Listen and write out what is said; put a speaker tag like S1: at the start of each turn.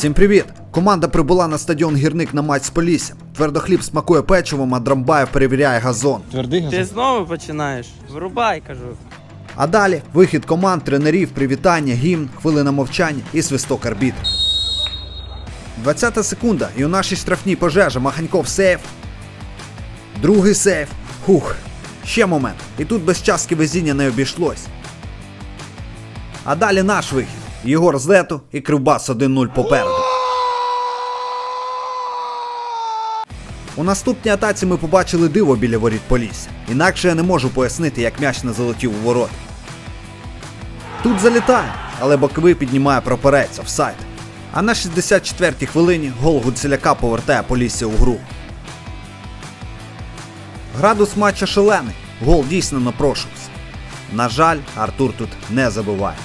S1: Всім привіт! Команда прибула на стадіон гірник на матч з Поліссям. Твердохліб смакує печивом, а Драмбаєв перевіряє газон.
S2: Твердий газон.
S3: Ти знову починаєш? Вирубай, кажу.
S1: А далі вихід команд, тренерів, привітання, гімн, хвилина мовчання і свисток арбітра. 20 секунда, і у нашій штрафній пожежа Маханьков сейф. Другий сейф. Хух. Ще момент. І тут без частки везіння не обійшлось. А далі наш вихід. Єгор з лету і Кривбас 1-0 попереду. У наступній атаці ми побачили диво біля воріт Полісся. Інакше я не можу пояснити, як м'яч не залетів у ворот. Тут залітає, але боковий піднімає прапорець офсайд. А на 64-й хвилині гол Гуцеляка повертає Полісся у гру. Градус матча шалений, гол дійсно напрошувався. На жаль, Артур тут не забиває.